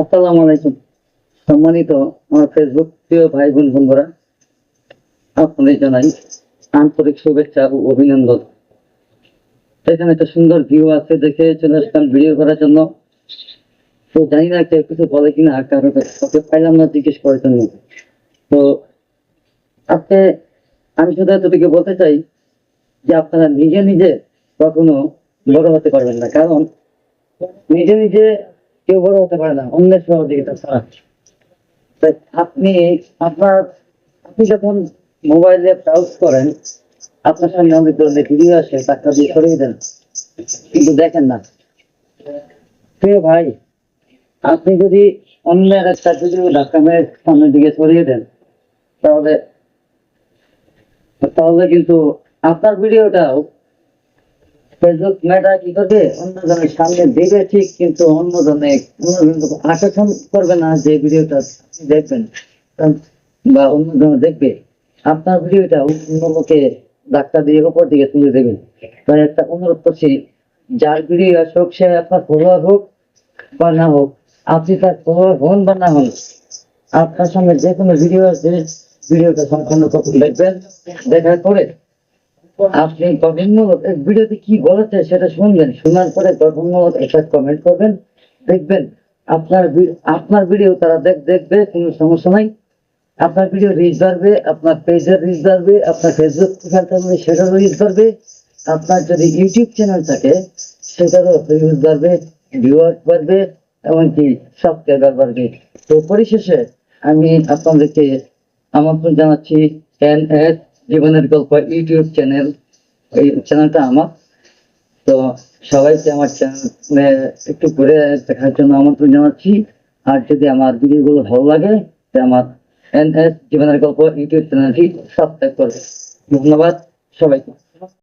আসসালামু আলাইকুম। সম্মানিত আমার ফেসবুক প্রিয় ভাই বোন বন্ধুরা, আপনাদের জানাই আন্তরিক শুভেচ্ছা ও অভিনন্দন। এখানে একটা সুন্দর ভিউ আছে দেখে চলে আসলাম ভিডিও করার জন্য। তো জানি না কেউ কিছু বলে কিনা পাইলাম না, জিজ্ঞেস করার জন্য। তো আমি শুধু এতটুকু বলতে চাই যে আপনারা নিজে নিজে কখনো বড় হতে পারবেন না। কারণ নিজে নিজে কেউ বড় হতে পারে না, অন্যের সহযোগিতা ছাড়া আপনি আপনার, আপনি যখন মোবাইলে ব্রাউজ করেন, আপনার সামনে অনেক ধরনের ভিডিও আসে টাকা দিয়ে সরিয়ে দেন, কিন্তু দেখেন না। প্রিয় ভাই, আপনি যদি অন্যের একটা ভিডিও ধাক্কা মেরে সামনের দিকে সরিয়ে দেন, তাহলে তাহলে কিন্তু আপনার ভিডিওটাও ফেসবুক মেটা কি করবে? অন্যজনের সামনে দেবে ঠিক, কিন্তু অন্যজনে আকর্ষণ করবে না যে ভিডিওটা দেখবেন। বা অন্যজন দেখবে। আপনার ভিডিওটা অন্য লোকে ধাক্কা দিয়ে উপর দিকে তুলে দেবেন তাই একটা অনুরোধ করছি, যার ভিডিও আসুক, সে আপনার ফলোয়ার হোক বা না হোক, আপনি তার ফলোয়ার হন বা না হন, আপনার সঙ্গে যে কোনো ভিডিও আছে ভিডিওটা সম্পূর্ণ দেখবেন। দেখার পরে আপনি গঠনমূলক ভিডিওতে কি বলেছে সেটা শুনবেন। শোনার পরে গঠনমূলক একটা কমেন্ট করবেন। দেখবেন আপনার আপনার ভিডিও তারা দেখ দেখবে, কোনো সমস্যা নাই। আপনার ভিডিও রিচ বাড়বে, আপনার পেজের রিচ বাড়বে, আপনার ফেসবুক থাকলে সেটারও রিচ বাড়বে। আপনার যদি ইউটিউব চ্যানেল থাকে, সেটারও রিচ বাড়বে ভিউয়ার বাড়বে, এমনকি সাবস্ক্রাইবার বাড়বে। তো পরিশেষে আমি আপনাদেরকে আমন্ত্রণ জানাচ্ছি এন এস জীবনের গল্প ইউটিউব চ্যানেল এই চ্যানেলটা আমার। তো সবাইকে আমার চ্যানেলে একটু ঘুরে দেখার জন্য আমন্ত্রণ জানাচ্ছি। আর যদি আমার ভিডিওগুলো ভালো লাগে, তাহলে আমার এন এস জীবনের গল্প ইউটিউব চ্যানেলটি সাবস্ক্রাইব করবে। ধন্যবাদ সবাইকে।